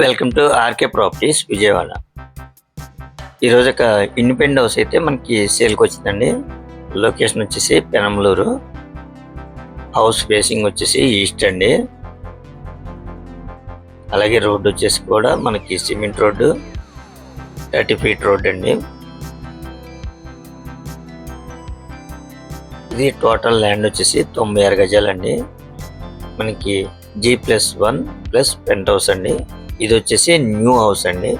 Welcome to RK properties Vijayawada. ఈరోజు ఒక independent house అయితే మనకి సేల్కి వచ్చిందండి. లొకేషన్ వచ్చేసి పెనంలూరు. హౌస్ ఫేసింగ్ వచ్చేసి ఈస్ట్ అండి. అలాగే రోడ్డు వచ్చేసి కూడా మనకి cement road thirty feet road అండి. ఇది టోటల్ ల్యాండ్ వచ్చేసి తొంభై ఆరు గజాలండి. మనకి G plus one plus penthouse అండి. ఇది వచ్చేసి న్యూ హౌస్ అండి.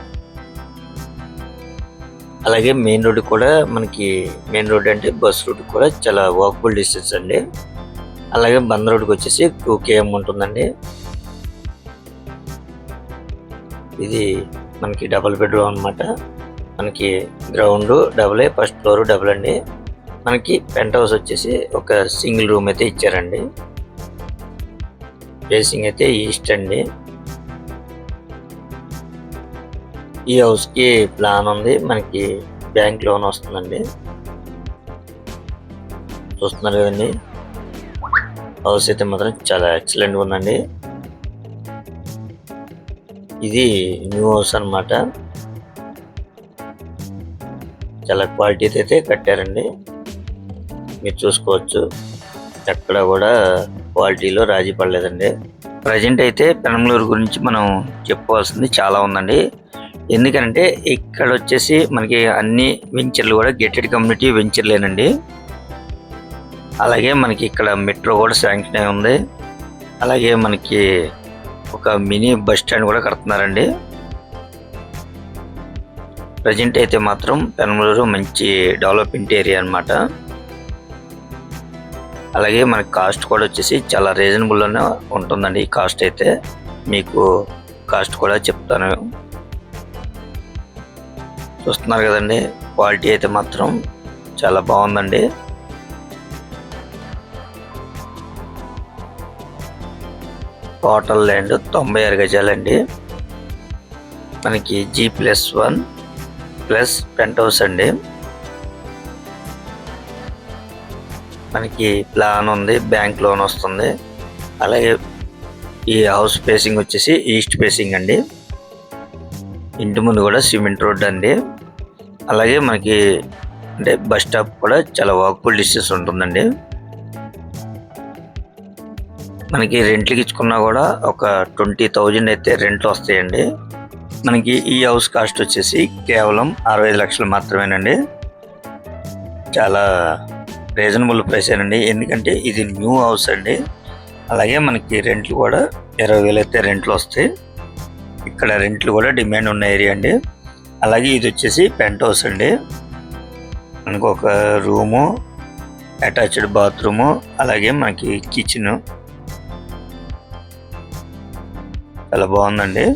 అలాగే మెయిన్ రోడ్ కూడా మనకి మెయిన్ రోడ్ అంటే బస్ రూట్ కూడా చాలా వాకబుల్ డిస్టెన్స్ అండి. అలాగే బంద్ రోడ్కి వచ్చేసి టూ కేఎం ఉంటుందండి. ఇది మనకి డబుల్ బెడ్రూమ్ అన్నమాట. మనకి ground double first floor double అండి. మనకి పెంట్ హౌస్ వచ్చేసి ఒక సింగిల్ రూమ్ అయితే ఇచ్చారండి. ఫేసింగ్ అయితే ఈస్ట్ అండి. ఈ హౌస్కి ప్లాన్ ఉంది. మనకి బ్యాంక్ లోన్ వస్తుందండి. చూస్తున్నారు కదండి. హౌస్ అయితే మాత్రం చాలా ఎక్సలెంట్ ఉందండి. ఇది న్యూ హౌస్ అన్నమాట. చాలా క్వాలిటీ అయితే కట్టారండి. మీరు చూసుకోవచ్చు. ఎక్కడ కూడా క్వాలిటీలో రాజీ పడలేదండి. ప్రజెంట్ అయితే పెనంలూరు గురించి మనం చెప్పుకోవాల్సింది చాలా ఉందండి. ఎందుకంటే ఇక్కడ వచ్చేసి మనకి అన్ని వెంచర్లు కూడా గెటెడ్ కమ్యూనిటీ వెంచర్లేనండి. అలాగే మనకి ఇక్కడ మెట్రో కూడా శాంక్షన్ అయి ఉంది. అలాగే మనకి ఒక మినీ బస్ స్టాండ్ కూడా కడుతున్నారండి. ప్రజెంట్ అయితే మాత్రం పెనమలూరు మంచి డెవలప్మెంట్ ఏరియా అన్నమాట. అలాగే మనకి కాస్ట్ కూడా వచ్చేసి చాలా రీజనబుల్లోనే ఉంటుందండి ఈ కాస్ట్ అయితే. మీకు కాస్ట్ కూడా చెప్తాను. చూస్తున్నారు కదండి. క్వాలిటీ అయితే మాత్రం చాలా బాగుందండి. టోటల్ ల్యాండ్ తొంభై ఆరు గజాలండి. మనకి G plus one plus penthouse అండి. మనకి ప్లాన్ ఉంది బ్యాంక్ లోన్ వస్తుంది. అలాగే ఈ హౌస్ ఫేసింగ్ వచ్చేసి ఈస్ట్ ఫేసింగ్ అండి. ఇంటి ముందు కూడా సిమెంట్ రోడ్ అండి. అలాగే మనకి అంటే బస్ స్టాప్ కూడా చాలా వాకబుల్ డిస్టెన్స్ ఉంటుందండి. మనకి రెంట్లకి ఇచ్చుకున్నా కూడా ఒక ట్వంటీ థౌజండ్ అయితే రెంట్లు వస్తాయండి. మనకి ఈ హౌస్ కాస్ట్ వచ్చేసి కేవలం అరవై ఐదు లక్షలు మాత్రమేనండి. చాలా రీజనబుల్ ప్రైస్ అండి. ఎందుకంటే ఇది న్యూ హౌస్ అండి. అలాగే మనకి రెంట్లు కూడా ఇరవై వేలు అయితే రెంట్లు వస్తాయి. ఇక్కడ రెంట్లు కూడా డిమాండ్ ఉన్న ఏరియా అండి. అలాగే ఇది వచ్చేసి పెంట్ హౌస్ అండి. మనకు ఒక రూము అటాచ్డ్ బాత్రూము అలాగే మనకి కిచెన్. చాలా బాగుందండి.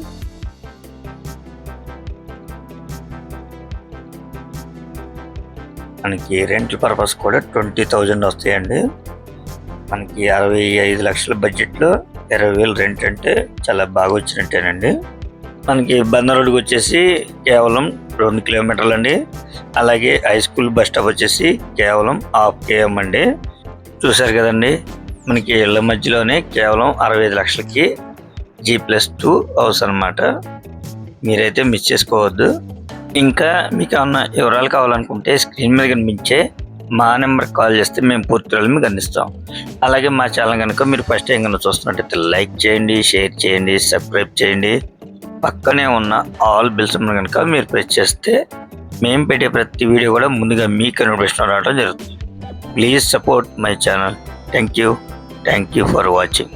మనకి రెంట్ పర్పస్ కూడా ట్వంటీ థౌజండ్ వస్తాయండి. మనకి అరవై ఐదు లక్షల బడ్జెట్లో ఇరవై వేలు రెంట్ అంటే చాలా బాగా వచ్చినట్టేనండి. మనకి బందర్ రోడ్కి వచ్చేసి కేవలం రెండు కిలోమీటర్లు అండి అలాగే హై స్కూల్ బస్ స్టాప్ వచ్చేసి కేవలం హాఫ్ కేఎం అండి. చూశారు కదండి మనకి ఇళ్ళ మధ్యలోనే కేవలం అరవై ఐదు లక్షలకి జీ ప్లస్ టూ హౌస్ అనమాట మీరైతే మిస్ చేసుకోవద్దు. ఇంకా మీకు ఏమన్నా వివరాలు కావాలనుకుంటే స్క్రీన్ మీద కనిపించే మా నెంబర్కి కాల్ చేస్తే మేము పూర్తి మీకు అందిస్తాం. అలాగే మా ఛానల్ కనుక మీరు ఫస్ట్ టైం కనుక చూస్తున్నట్టయితే లైక్ చేయండి షేర్ చేయండి సబ్స్క్రైబ్ చేయండి. పక్కనే ఉన్న ఆల్ బిల్స్ కనుక మీరు ప్రెస్ చేస్తే మేము పెట్టే ప్రతి వీడియో కూడా ముందుగా మీకు నోటిఫికేషన్ రావడం జరుగుతుంది. Please support my channel thank you thank you for watching